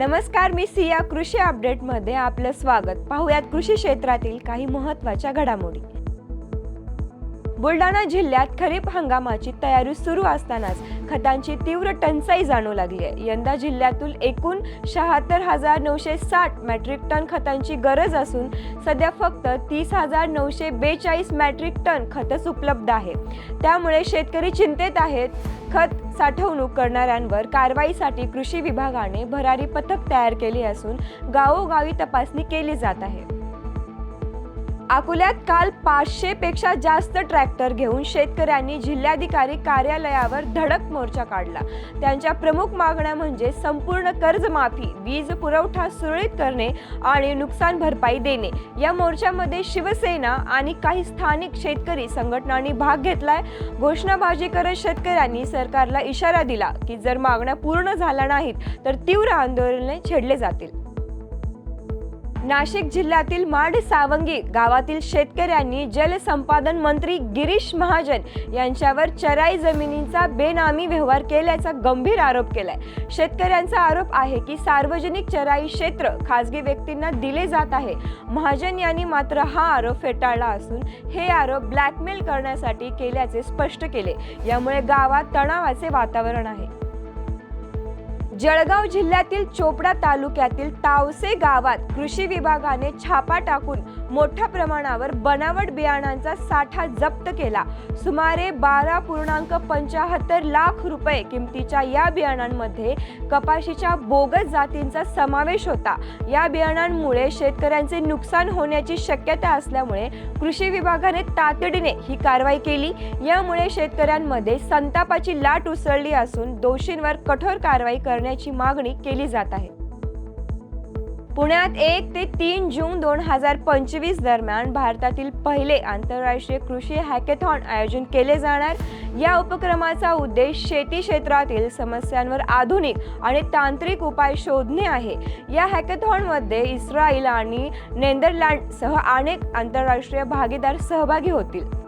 नमस्कार मी सिया कृषी अपडेटमध्ये आपलं स्वागत. पाहूयात कृषी क्षेत्रातील काही महत्त्वाच्या घडामोडी. बुलढाणा जिल्ह्यात खरीप हंगामाची तयारी सुरू असतानाच खतांची तीव्र टंचाई जाणू लागली आहे. यंदा जिल्ह्यातून एकूण शहात्तर हजार नऊशे साठ मॅट्रिक टन खतांची गरज असून सध्या फक्त तीस हजार नऊशे बेचाळीस मॅट्रिक टन खतच उपलब्ध आहे. त्यामुळे शेतकरी चिंतेत आहेत. खत साठवणूक करणाऱ्यांवर कारवाईसाठी कृषी विभागाने भरारी पथक तयार केले असून गावोगावी तपासणी केली जात आहे. अकोल्यात काल पाचशे पेक्षा जास्त ट्रॅक्टर घेऊन शेतकऱ्यांनी जिल्हाधिकारी कार्यालयावर धडक मोर्चा काढला. त्यांच्या प्रमुख मागण्या म्हणजे संपूर्ण कर्जमाफी वीज पुरवठा सुरळीत करणे आणि नुकसान भरपाई देणे. या मोर्चामध्ये शिवसेना आणि काही स्थानिक शेतकरी संघटनांनी भाग घेतलाय. घोषणाबाजी करत शेतकऱ्यांनी सरकारला इशारा दिला की जर मागण्या पूर्ण झाल्या नाहीत तर तीव्र आंदोलने छेडले जातील. नाशिक जिल्ह्यातील माड सावंगी गावातील शेतकऱ्यांनी जलसंपादन मंत्री गिरीश महाजन यांच्यावर चराई जमिनींचा बेनामी व्यवहार केल्याचा गंभीर आरोप केलाय. शेतकऱ्यांचा आरोप आहे की सार्वजनिक चराई क्षेत्र खासगी व्यक्तींना दिले जात आहे. महाजन यांनी मात्र हा आरोप फेटाळला असून हे आरोप ब्लॅकमेल करण्यासाठी केल्याचे स्पष्ट केले. यामुळे गावात तणावाचे वातावरण आहे. जळगाव जिल्ह्यातील चोपडा तालुक्यातील तावसे गावात कृषी विभागाने छापा टाकून मोठ्या प्रमाणावर बनावट बियाणांचा साठा जप्त केला. सुमारे बारा पूर्णांक पंचाहत्तर लाख रुपये किमतीच्या या बियाणांमध्ये कपाशीच्या बोगस जातींचा समावेश होता. या बियाणांमुळे शेतकऱ्यांचे नुकसान होण्याची शक्यता असल्यामुळे कृषी विभागाने तातडीने ही कारवाई केली. यामुळे शेतकऱ्यांमध्ये संतापाची लाट उसळली असून दोषींवर कठोर कारवाई करण्याची मागणी केली जात आहे. पुण्यात एक ते तीन जून दोन हजार पंचवीस दरम्यान भारतातील पहिले आंतरराष्ट्रीय कृषी हॅकेथॉन आयोजन केले जाणार. या उपक्रमाचा उद्देश शेती क्षेत्रातील समस्यांवर आधुनिक आणि तांत्रिक उपाय शोधणे आहे. या हॅकेथॉनमध्ये इस्रायल आणि नेदरलँडसह अनेक आंतरराष्ट्रीय भागीदार सहभागी होतील.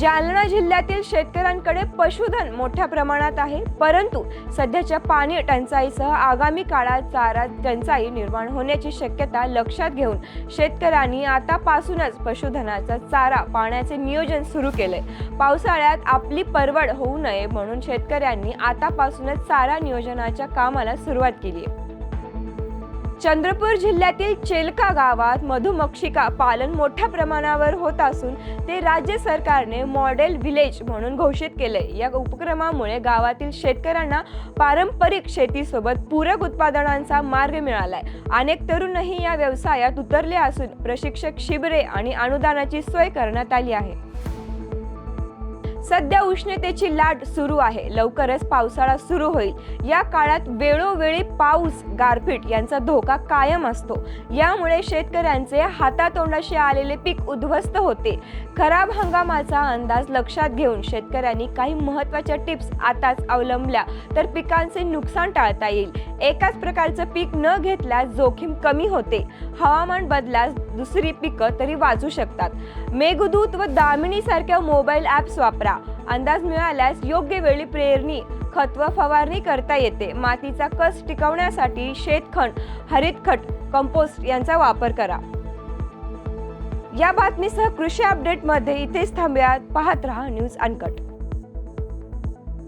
जालना जिल्ह्यातील शेतकऱ्यांकडे पशुधन मोठ्या प्रमाणात आहे परंतु सध्याच्या पाणी टंचाईसह आगामी काळात चारा टंचाई निर्माण होण्याची शक्यता लक्षात घेऊन शेतकऱ्यांनी आतापासूनच पशुधनाचा चारा पाण्याचे नियोजन सुरू केले पावसाळ्यात आपली परवड होऊ नये म्हणून शेतकऱ्यांनी आतापासूनच चारा नियोजनाच्या कामाला सुरुवात केली आहे चंद्रपूर जिल्ह्यातील चेलका गावात मधुमक्षिका पालन मोठ्या प्रमाणावर होत असून ते राज्य सरकारने मॉडेल विलेज म्हणून घोषित केले या उपक्रमामुळे गावातील शेतकऱ्यांना पारंपरिक शेतीसोबत पूरक उत्पादनांचा मार्ग मिळालाय. अनेक तरुणही या व्यवसायात उतरले असून प्रशिक्षक शिबिरे आणि अनुदानाची सोय करण्यात आली आहे. सध्या उष्णतेची लाट सुरू आहे. लवकरच पावसाळा सुरू होईल. या काळात वेळोवेळी पाऊस गारपीट यांचा धोका कायम असतो. यामुळे शेतकऱ्यांचे हातातोंडाशी आलेले पीक उद्ध्वस्त होते. खराब हंगामाचा अंदाज लक्षात घेऊन शेतकऱ्यांनी काही महत्त्वाच्या टिप्स आताच अवलंबल्या तर पिकांचे नुकसान टाळता येईल. एकाच प्रकारचं पीक न घेतल्यास जोखीम कमी होते. हवामान बदलास दुसरी पिकं तरी वाजू शकतात. मेघदूत व दामिनी सारख्या मोबाईल ॲप्स वापरा. अंदाज मिळाल्यास योग्य वेळी प्रेरणी खत व फवारणी करता येते. मातीचा कस टिकवण्यासाठी शेतखंड हरितखट कंपोस्ट यांचा वापर करा. या बातमीसह कृषी अपडेटमध्ये इथेच थांबूयात. पाहत रहा न्यूज अनकट.